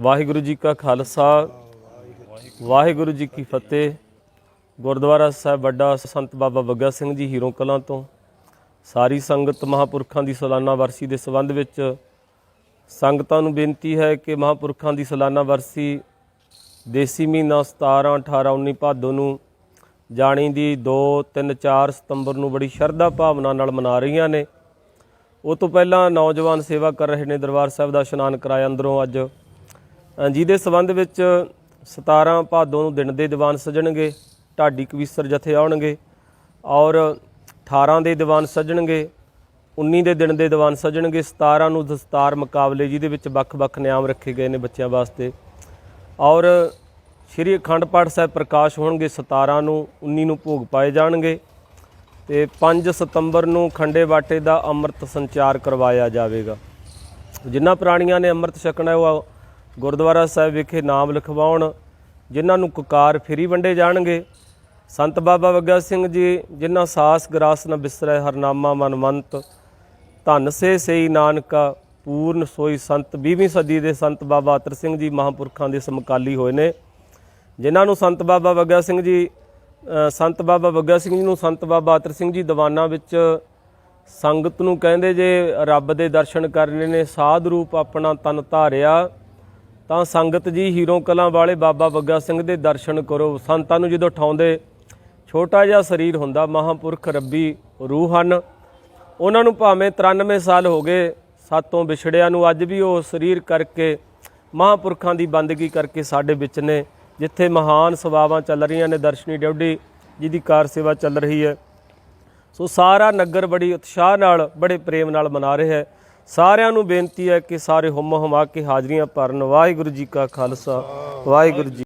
ਵਾਹਿਗੁਰੂ ਜੀ ਕਾ ਖਾਲਸਾ, ਵਾਹਿਗੁਰੂ ਜੀ ਕੀ ਫਤਿਹ। ਗੁਰਦੁਆਰਾ ਸਾਹਿਬ ਵੱਡਾ ਸੰਤ ਬਾਬਾ ਬੱਗਾ ਸਿੰਘ ਜੀ ਹੀਰੋ ਕਲਾਂ ਤੋਂ। ਸਾਰੀ ਸੰਗਤ ਮਹਾਪੁਰਖਾਂ ਦੀ ਸਾਲਾਨਾ ਵਰਸੀ ਦੇ ਸੰਬੰਧ ਵਿੱਚ ਸੰਗਤਾਂ ਨੂੰ ਬੇਨਤੀ ਹੈ ਕਿ ਮਹਾਪੁਰਖਾਂ ਦੀ ਸਾਲਾਨਾ ਵਰਸੀ ਦੇਸੀ ਮਹੀਨਾ 17 18 19 ਭਾਦੋ ਨੂੰ ਜਾਣੀ ਦੀ 2 3 4 ਸਤੰਬਰ ਨੂੰ ਬੜੀ ਸ਼ਰਧਾ ਭਾਵਨਾ ਨਾਲ ਮਨਾ ਰਹੀਆਂ ਨੇ। ਉਹ ਤੋਂ ਪਹਿਲਾਂ ਨੌਜਵਾਨ ਸੇਵਾ ਕਰ ਰਹੇ ਨੇ ਦਰਬਾਰ ਸਾਹਿਬ ਦਾ ਇਸ਼ਨਾਨ ਕਰਾਇਆ ਅੰਦਰੋਂ ਅੱਜ। ਜਿਹਦੇ ਸਬੰਧ ਵਿੱਚ 17 ਭਾਦੋਂ ਨੂੰ ਦਿਨ ਦੇ ਦੀਵਾਨ ਸਜਣਗੇ, ਢਾਡੀ ਕਵੀਸਰ ਜਥੇ ਆਉਣਗੇ ਔਰ 18 ਦੇ ਦੀਵਾਨ ਸਜਣਗੇ 19 ਦੇ ਦਿਨ ਦੇ ਦੀਵਾਨ ਸਜਣਗੇ 17 ਨੂੰ ਦਸਤਾਰ ਮੁਕਾਬਲੇ ਜਿਹਦੇ ਵਿੱਚ ਵੱਖ-ਵੱਖ ਨਿਯਮ ਰੱਖੇ ਗਏ ਨੇ ਬੱਚਿਆਂ ਵਾਸਤੇ ਔਰ ਸ਼੍ਰੀ ਅਖੰਡ ਪਾਠ ਸਾਹਿਬ ਪ੍ਰਕਾਸ਼ ਹੋਣਗੇ 17 ਨੂੰ 19 ਨੂੰ ਭੋਗ ਪਾਏ ਜਾਣਗੇ ਤੇ 5 ਸਤੰਬਰ ਨੂੰ ਖੰਡੇ ਬਾਟੇ ਦਾ ਅੰਮ੍ਰਿਤ ਸੰਚਾਰ ਕਰਵਾਇਆ ਜਾਵੇਗਾ। ਜਿਨ੍ਹਾਂ ਪ੍ਰਾਣੀਆਂ ਨੇ ਅੰਮ੍ਰਿਤ ਛਕਣਾ ਉਹ ਗੁਰਦੁਆਰਾ ਸਾਹਿਬ ਵਿਖੇ ਨਾਮ ਲਿਖਵਾਉਣ, ਜਿਨ੍ਹਾਂ ਨੂੰ ਕੁਕਾਰ ਫਰੀ ਵੰਡੇ ਜਾਣਗੇ। ਸੰਤ ਬਾਬਾ ਬੱਗਾ ਸਿੰਘ ਜੀ, ਜਿਨ੍ਹਾਂ ਸਾਸ ਗਰਾਸ ਨ ਬਿਸਰੈ ਹਰਨਾਮਾ ਮਨਮੰਤ। ਧੰਨ ਸੇ ਸਈ ਨਾਨਕਾ, ਪੂਰਨ ਸੋਈ ਸੰਤ 20ਵੀਂ ਸਦੀ ਦੇ ਸੰਤ ਬਾਬਾ ਅਤਰ ਸਿੰਘ ਜੀ ਮਹਾਂਪੁਰਖਾਂ ਦੇ ਸਮਕਾਲੀ ਹੋਏ ਨੇ। ਜਿਨ੍ਹਾਂ ਨੂੰ ਸੰਤ ਬਾਬਾ ਬੱਗਾ ਸਿੰਘ ਜੀ ਸੰਤ ਬਾਬਾ ਬੱਗਾ ਸਿੰਘ ਜੀ ਨੂੰ ਸੰਤ ਬਾਬਾ ਅਤਰ ਸਿੰਘ ਜੀ ਦੀਵਾਨਾਂ ਵਿੱਚ ਸੰਗਤ ਨੂੰ ਕਹਿੰਦੇ ਜੇ ਰੱਬ ਦੇ ਦਰਸ਼ਨ ਕਰਨੇ ਨੇ, ਸਾਧ ਰੂਪ ਆਪਣਾ ਤਨ ਧਾਰਿਆ ਤਾਂ ਸੰਗਤ ਜੀ ਹੀਰੋਂ ਕਲਾਂ ਵਾਲੇ ਬਾਬਾ ਬੱਗਾ ਸਿੰਘ ਦੇ ਦਰਸ਼ਨ ਕਰੋ। ਸੰਤਾਂ ਨੂੰ ਜਦੋਂ ਠਾਉਂਦੇ, ਛੋਟਾ ਜਿਹਾ ਸਰੀਰ ਹੁੰਦਾ, ਮਹਾਂਪੁਰਖ ਰੱਬੀ ਰੂਹ ਹਨ। ਉਹਨਾਂ ਨੂੰ ਭਾਵੇਂ 93 ਸਾਲ ਹੋ ਗਏ, ਸਾਤੋਂ ਵਿਛੜਿਆਂ ਨੂੰ ਅੱਜ ਵੀ ਉਹ ਸਰੀਰ ਕਰਕੇ, ਮਹਾਂਪੁਰਖਾਂ ਦੀ ਬੰਦਗੀ ਕਰਕੇ ਸਾਡੇ ਵਿੱਚ ਨੇ, ਜਿੱਥੇ ਮਹਾਨ ਸੇਵਾਵਾਂ ਚੱਲ ਰਹੀਆਂ ਨੇ, ਦਰਸ਼ਨੀ ਡਿਊਟੀ ਜਿਹਦੀ ਕਾਰ ਸੇਵਾ ਚੱਲ ਰਹੀ ਹੈ। ਸੋ ਸਾਰਾ ਨਗਰ ਬੜੀ ਉਤਸ਼ਾਹ ਨਾਲ, ਬੜੇ ਪ੍ਰੇਮ ਨਾਲ ਮਨਾ ਰਿਹਾ ਹੈ। ਸਾਰਿਆਂ ਨੂੰ ਬੇਨਤੀ ਹੈ ਕਿ ਸਾਰੇ ਹੁਮ ਹੁਮਾ ਕੇ ਹਾਜ਼ਰੀਆਂ ਭਰਨ। ਵਾਹਿਗੁਰੂ ਜੀ ਕਾ ਖਾਲਸਾ, ਵਾਹਿਗੁਰੂ ਜੀ